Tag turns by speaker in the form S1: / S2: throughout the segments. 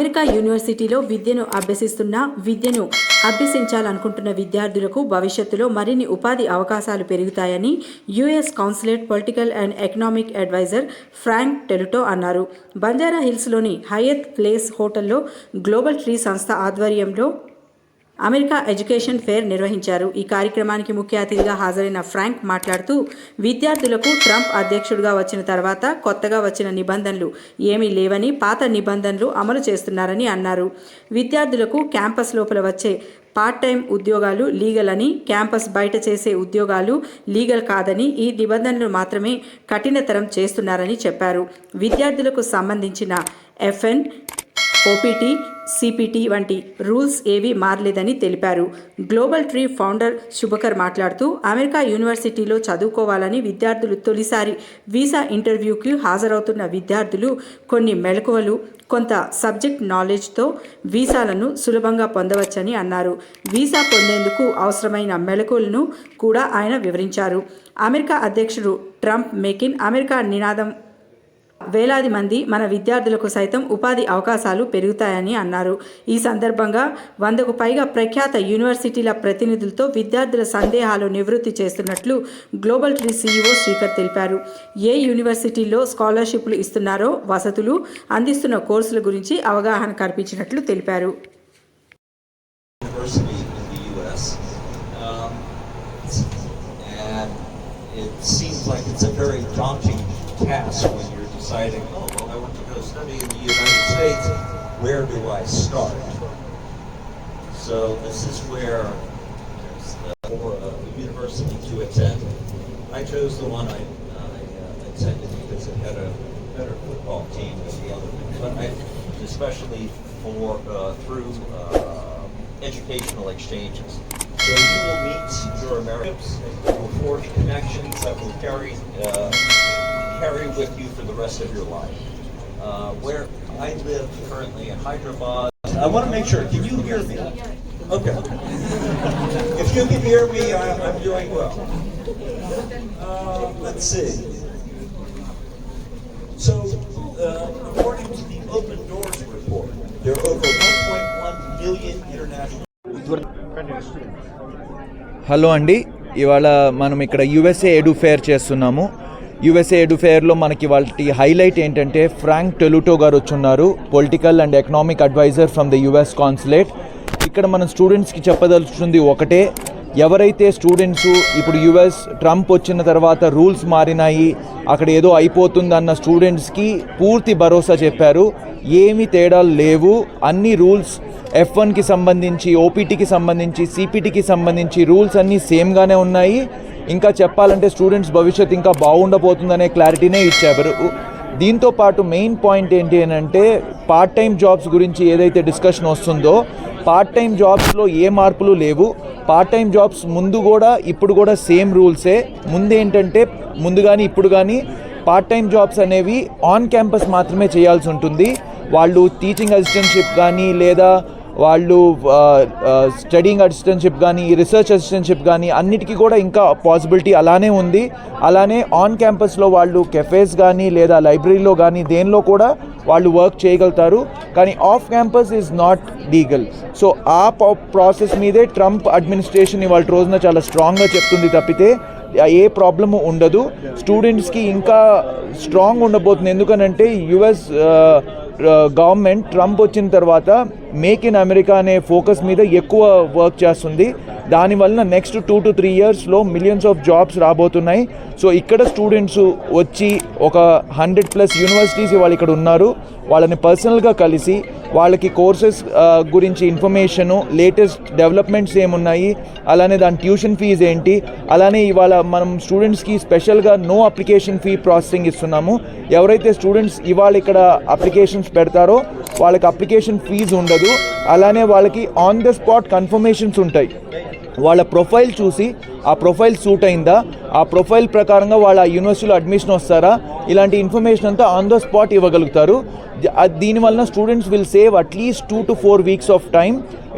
S1: America యూనివర్సిటీలో విద్యను అభ్యసిస్తున్న విద్యను అభ్యసించాలనుకుంటున్న విద్యార్థులకు భవిష్యత్తులో మరిన్ని ఉపాధి అవకాశాలు పెరుగుతాయని US consulate political and economic advisor Frank Teluto అన్నారు. బంజారా హిల్స్లోని హయత్ ప్లేస్ హోటల్లో గ్లోబల్ ట్రీ సంస్థ ఆధ్వర్యంలో అమెరికా ఎడ్యుకేషన్ ఫేర్ నిర్వహించారు. ఈ కార్యక్రమానికి ముఖ్య అతిథిగా హాజరైన ఫ్రాంక్ మాట్లాడుతూ విద్యార్థులకు ట్రంప్ అధ్యక్షుడిగా వచ్చిన తర్వాత కొత్తగా వచ్చిన నిబంధనలు ఏమీ లేవని పాత నిబంధనలు అమలు చేస్తున్నారని అన్నారు. విద్యార్థులకు క్యాంపస్ లోపల వచ్చే పార్ట్ టైం ఉద్యోగాలు లీగల్ అని క్యాంపస్ బయట చేసే ఉద్యోగాలు లీగల్ కాదని ఈ నిబంధనలు మాత్రమే కఠినతరం చేస్తున్నారని చెప్పారు. విద్యార్థులకు సంబంధించిన ఎఫ్ఎన్ ఓపీటీ సిపిటి వంటి రూల్స్ ఏవీ మారలేదని తెలిపారు. గ్లోబల్ ట్రీ ఫౌండర్ శుభకర్ మాట్లాడుతూ అమెరికా యూనివర్సిటీలో చదువుకోవాలని విద్యార్థులు తొలిసారి వీసా ఇంటర్వ్యూకి హాజరవుతున్న విద్యార్థులు కొన్ని మెలకువలు కొంత సబ్జెక్ట్ నాలెడ్జ్తో వీసాలను సులభంగా పొందవచ్చని అన్నారు. వీసా పొందేందుకు అవసరమైన మెలకువలను కూడా ఆయన వివరించారు. అమెరికా అధ్యక్షుడు ట్రంప్ మేక్ ఇన్ అమెరికా నినాదం వేలాది మంది మన విద్యార్థులకు సైతం ఉపాధి అవకాశాలు పెరుగుతాయని అన్నారు. ఈ సందర్భంగా వందకు పైగా ప్రఖ్యాత యూనివర్సిటీల ప్రతినిధులతో విద్యార్థుల సందేహాలు నివృత్తి చేస్తున్నట్లు గ్లోబల్ ట్రీ సీఈఓ శ్రీకర్ తెలిపారు. ఏ యూనివర్సిటీల్లో స్కాలర్షిప్లు ఇస్తున్నారో వసతులు అందిస్తున్న కోర్సుల గురించి అవగాహన కల్పించినట్లు తెలిపారు.
S2: Um, it seems like it's a very daunting task when deciding, oh, well, I want to go study in the United States. Where do I start? So this is where there's uh, for a university to attend. I chose the one I, I uh, attended because it had a better football team than the other one. But I, especially for uh, through uh, educational exchanges. So you will meet your Americans, you will forge connections that will carry uh, carry with you for the rest of your life. Uh, where I live currently in Hyderabad. I want to make sure. Can you hear me? Okay. If you can hear me, I, I'm doing well. Uh, let's see. So, uh, according to the Open Doors report, there are over 1.1 million international.
S3: Hello అండి ఇవాళ మనం ఇక్కడ USA edu fair చేస్తున్నాము USA ఎడుఫేర్లో మనకి వాళ్ళ highlight ఏంటంటే Frank టెలుటో గారు వచ్చున్నారు political and economic advisor from the US consulate. ఇక్కడ మనం స్టూడెంట్స్కి చెప్పదలుచుకుంది ఒకటే ఎవరైతే స్టూడెంట్స్ ఇప్పుడు యుఎస్ ట్రంప్ వచ్చిన తర్వాత రూల్స్ మారినాయి అక్కడ ఏదో అయిపోతుందన్న స్టూడెంట్స్కి పూర్తి భరోసా చెప్పారు. ఏమి తేడాలు లేవు. అన్ని రూల్స్ ఎఫ్ వన్కి సంబంధించి ఓపీటీకి సంబంధించి సిపిటీకి సంబంధించి రూల్స్ అన్నీ సేమ్గానే ఉన్నాయి. ఇంకా చెప్పాలంటే స్టూడెంట్స్ భవిష్యత్ ఇంకా బాగుండబోతుందనే క్లారిటీనే ఇచ్చారు. దీంతో పాటు మెయిన్ పాయింట్ ఏంటి అని అంటే పార్ట్ టైం జాబ్స్ గురించి ఏదైతే డిస్కషన్ వస్తుందో పార్ట్ టైం జాబ్స్లో ఏ మార్పులు లేవు. పార్ట్ టైం జాబ్స్ ముందు కూడా ఇప్పుడు కూడా సేమ్ రూల్సే ముందు ఏంటంటే ముందు కానీ ఇప్పుడు కానీ పార్ట్ టైం జాబ్స్ అనేవి ఆన్ క్యాంపస్ మాత్రమే చేయాల్సి ఉంటుంది. వాళ్ళు టీచింగ్ అసిస్టెంట్షిప్ కానీ లేదా వాళ్ళు స్టడీయింగ్ అసిస్టెంట్షిప్ కానీ రీసెర్చ్ అసిస్టెంట్షిప్ కానీ అన్నిటికీ కూడా ఇంకా పాసిబిలిటీ అలానే ఉంది. అలానే ఆన్ క్యాంపస్లో వాళ్ళు కెఫేస్ కానీ లేదా లైబ్రరీలో కానీ దేనిలో కూడా వాళ్ళు వర్క్ చేయగలుగుతారు. కానీ off campus is not legal so ఆ ప్రాసెస్ మీదే ట్రంప్ అడ్మినిస్ట్రేషన్ ఇవాళ రోజున చాలా స్ట్రాంగ్గా చెప్తుంది తప్పితే ఏ ప్రాబ్లము ఉండదు. స్టూడెంట్స్కి ఇంకా స్ట్రాంగ్ ఉండబోతుంది. ఎందుకనంటే యుఎస్ గవర్నమెంట్ ట్రంప్ వచ్చిన తర్వాత మేక్ ఇన్ అమెరికా అనే ఫోకస్ మీద ఎక్కువ వర్క్ చేస్తుంది. దానివల్ల నెక్స్ట్ టూ టు త్రీ ఇయర్స్లో మిలియన్స్ ఆఫ్ జాబ్స్ రాబోతున్నాయి. సో ఇక్కడ స్టూడెంట్స్ వచ్చి ఒక హండ్రెడ్ ప్లస్ యూనివర్సిటీస్ వాళ్ళు ఇక్కడ ఉన్నారు. వాళ్ళని పర్సనల్గా కలిసి వాళ్ళకి కోర్సెస్ గురించి ఇన్ఫర్మేషను లేటెస్ట్ డెవలప్మెంట్స్ ఏమున్నాయి అలానే దాని ట్యూషన్ ఫీజు ఏంటి అలానే ఇవాళ మనం స్టూడెంట్స్కి స్పెషల్గా నో అప్లికేషన్ ఫీ ప్రాసెసింగ్ ఇస్తున్నాము. ఎవరైతే స్టూడెంట్స్ ఇవాళ ఇక్కడ అప్లికేషన్స్ పెడతారో వాళ్ళకి అప్లికేషన్ ఫీజు ఉండదు అలానే వాళ్ళకి ఆన్ ద స్పాట్ కన్ఫర్మేషన్స్ ఉంటాయి. వాళ్ళ ప్రొఫైల్ చూసి ఆ ప్రొఫైల్ సూట్ అయిందా? ఆ ప్రొఫైల్ ప్రకారంగా వాళ్ళ ఆ యూనివర్సిటీలో అడ్మిషన్ వస్తారా? ఇలాంటి ఇన్ఫర్మేషన్ అంతా ఆన్ ద స్పాట్ ఇవ్వగలుగుతారు దీనివల్ల students will save at least two to four weeks of time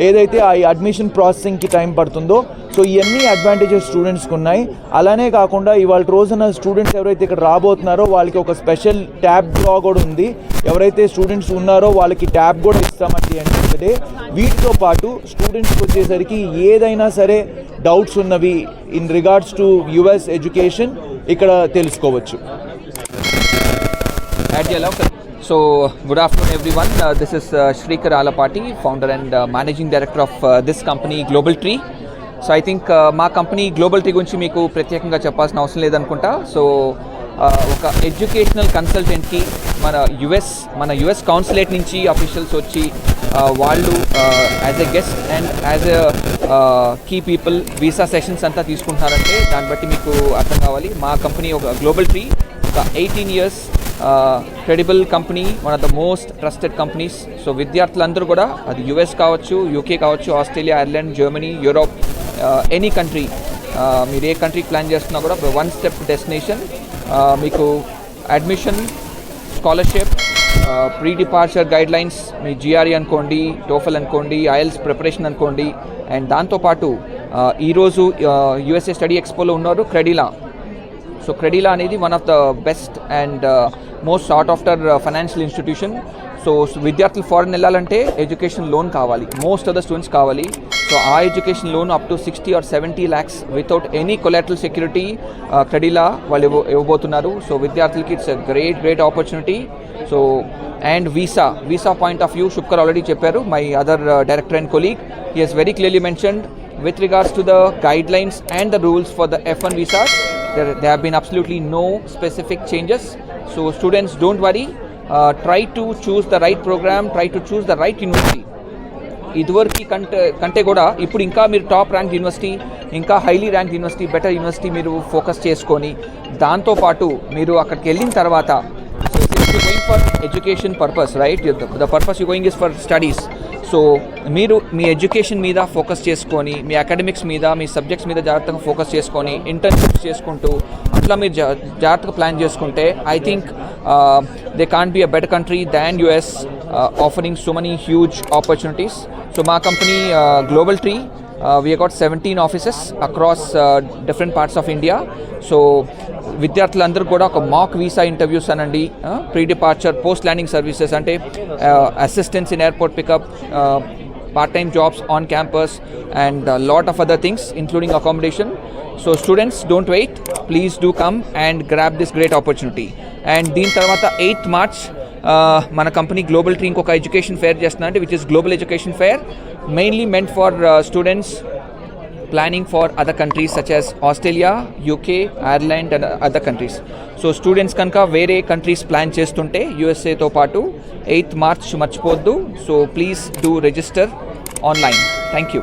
S3: ఏదైతే ఆ అడ్మిషన్ ప్రాసెసింగ్కి టైం పడుతుందో సో ఇవన్నీ అడ్వాంటేజెస్ స్టూడెంట్స్కి ఉన్నాయి. అలానే కాకుండా ఇవాళ రోజున స్టూడెంట్స్ ఎవరైతే ఇక్కడ రాబోతున్నారో వాళ్ళకి ఒక స్పెషల్ ట్యాబ్ డ్రా కూడా ఉంది. ఎవరైతే స్టూడెంట్స్ ఉన్నారో వాళ్ళకి ట్యాబ్ కూడా ఇస్తామండి అంటే వీటితో పాటు స్టూడెంట్స్కి వచ్చేసరికి ఏదైనా సరే డౌట్స్ ఉన్నవి in regards to US education ఇక్కడ తెలుసుకోవచ్చు.
S4: At Yellow. So, good afternoon, everyone. Uh, this is uh, Shrikar Alapati, founder and uh, managing director of uh, this company, Global Tree. So I think మా company Global Tree గురించి మీకు ప్రత్యేకంగా చెప్పాల్సిన అవసరం లేదనుకుంటా so uh, ఒక educational కన్సల్టెంట్కి మన యుఎస్ మన యుఎస్ కౌన్సిలేట్ నుంచి అఫీషియల్స్ వచ్చి వాళ్ళు as a guest and as a key people visa sessions అంతా తీసుకుంటున్నారంటే దాన్ని బట్టి మీకు అర్థం కావాలి మా కంపెనీ ఒక గ్లోబల్ ట్రీ ఒక eighteen years credible company one of the most trusted companies so విద్యార్థులందరూ కూడా అది యుఎస్ కావచ్చు యూకే కావచ్చు Australia Ireland Germany Europe any country మీరు ఏ కంట్రీకి ప్లాన్ చేస్తున్నా కూడా వన్ స్టెప్ డెస్టినేషన్ మీకు admission scholarship pre departure guidelines మీ జిఆర్ఈ అనుకోండి టోఫల్ అనుకోండి ఐఎల్స్ ప్రిపరేషన్ అనుకోండి. అండ్ దాంతోపాటు ఈరోజు యుఎస్ఏ స్టడీ ఎక్స్పోలో ఉన్నారు క్రెడిలా సో క్రెడిలా అనేది one of the best and most sought after financial institution so విద్యార్థులు ఫారెన్ వెళ్ళాలంటే ఎడ్యుకేషన్ లోన్ కావాలి. మోస్ట్ ఆఫ్ ద స్టూడెంట్స్ కావాలి. సో ఆ education loan up to sixty or seventy lakhs without any collateral security Credila వాళ్ళు ఇవ్వ ఇవ్వబోతున్నారు. So విద్యార్థులకి it's great great opportunity so and visa visa point of view శుక్కర్ already చెప్పారు. My other director and colleague he he's very clearly mentioned with regards to the guidelines and the rules for the F1 visas, there, there have been absolutely no specific changes. So students, don't worry. Uh, try to choose the right program. Try to choose the right university. ఇదివరకు కంటే కంటే కూడా ఇప్పుడు ఇంకా మీరు top rank university ఇంకా highly rank university better university మీరు focus చేసుకొని దాంతోపాటు మీరు అక్కడికి వెళ్ళిన తర్వాత so going for education purpose right the purpose you going is for studies so మీరు మీ ఎడ్యుకేషన్ మీద ఫోకస్ చేసుకొని మీ అకాడమిక్స్ మీద మీ సబ్జెక్ట్స్ మీద జాగ్రత్తగా ఫోకస్ చేసుకొని ఇంటర్న్షిప్స్ చేసుకుంటూ అట్లా మీరు జా- జాగ్రత్తగా ప్లాన్ చేసుకుంటే I think they can't be a better country than US offering so many huge opportunities so మా company Global Tree we got seventeen offices across different parts of India so విద్యార్థులందరూ కూడా ఒక మాక్ వీసా ఇంటర్వ్యూస్ అనండి pre departure post landing services అంటే assistance in airport pickup part time jobs on campus and lot of other things including accommodation so students don't wait please do come and grab this great opportunity and దీని తర్వాత eighth March మన company Global Tree ఇంకొక education fair చేస్తున్నా అంటే which is Global Education Fair mainly meant for students planning far other countries such as Australia UK Ireland and other countries so students కనుక వేరే countries plan చేస్తుంటే యూఎస్ఏతో పాటు eighth March మర్చిపోవద్దు so please do register online thank you